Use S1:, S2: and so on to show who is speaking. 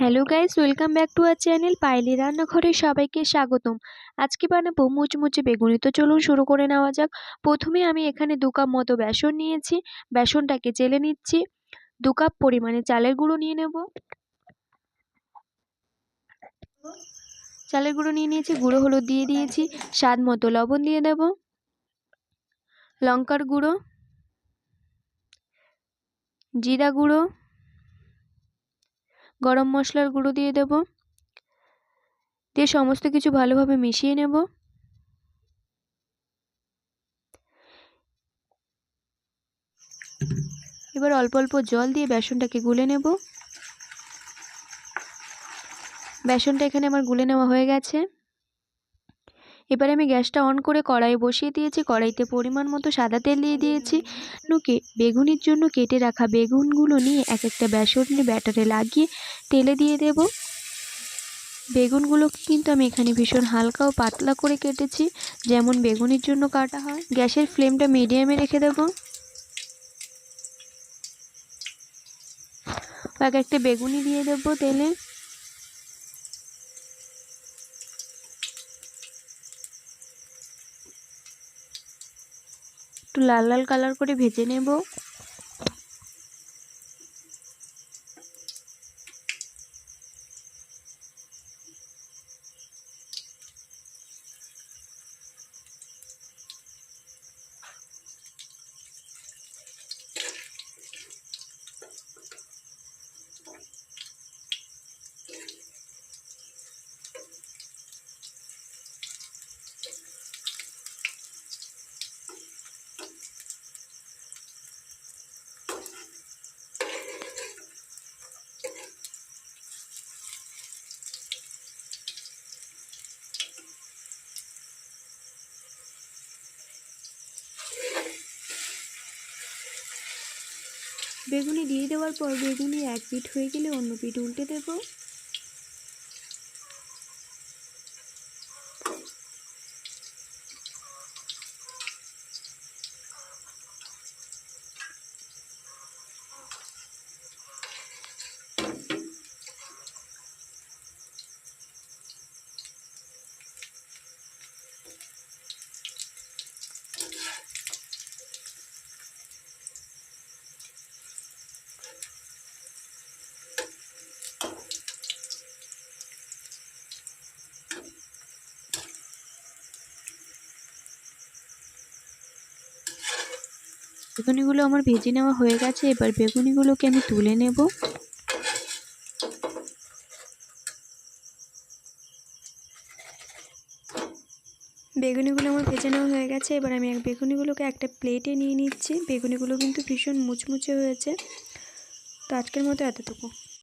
S1: Hello guys welcome back to our channel পাইলি রান্নাঘরে সবাইকে স্বাগতম। আজকে বানাবো মুচমুচে বেগুনি। তো চলুন শুরু করে নেওয়া যাক। প্রথমে আমি এখানে দু কাপ মতো বেসন নিয়েছি। বেসনটাকে জেলে নিচ্ছি। দু কাপ পরিমাণে চালের গুঁড়ো নিয়ে নেব। চালের গুঁড়ো নিয়ে নিয়েছি, গুঁড়ো হলুদ দিয়ে দিয়েছি, স্বাদ মতো লবণ দিয়ে দেব। লঙ্কার গুঁড়ো, জিরা গুঁড়ো গরম মশলার গুঁড়ো দিয়ে দেব। দিয়ে সমস্ত কিছু ভালোভাবে মিশিয়ে নেব। এবার অল্প অল্প জল দিয়ে বেসনটাকে গুলে নেব। বেসনটা এখানে আমার গুলে নেওয়া হয়ে গেছে। এবার আমি গ্যাসটা অন করে কড়াই বসিয়ে দিয়েছি। কড়াইতে পরিমাণ মতো সাদা তেল দিয়ে দিয়েছি। নুকে বেগুনির জন্য কেটে রাখা বেগুনগুলো নিয়ে এক একটা বেসন ব্যাটারে লাগিয়ে তেলে দিয়ে দেব। বেগুনগুলোকে কিন্তু আমি এখানে ভীষণ হালকা ও পাতলা করে কেটেছি। যেমন বেগুনের জন্য কাটা হয়। গ্যাসের ফ্লেমটা মিডিয়ামে রেখে দেব। এক একটা বেগুনি দিয়ে দেবো তেলে। একটু লাল লাল কালার করে ভেজে নেব। বেগুনি দিয়ে দেওয়ার পর বেগুনি এক পিঠ হয়ে গেলে অন্য পিঠ উল্টে দেব। বেগুনিগুলো আমার ভেজে নেওয়া হয়ে গেছে, এবার বেগুনিগুলোকে আমি তুলে নেব। বেগুনিগুলো আমার ভেজে নেওয়া হয়ে গেছে, এবার আমি বেগুনিগুলোকে একটা প্লেটে নিয়ে নিচ্ছি। বেগুনিগুলো কিন্তু ভীষণ মুচমুচে হয়েছে। তো আজকের মতো এতটুকু।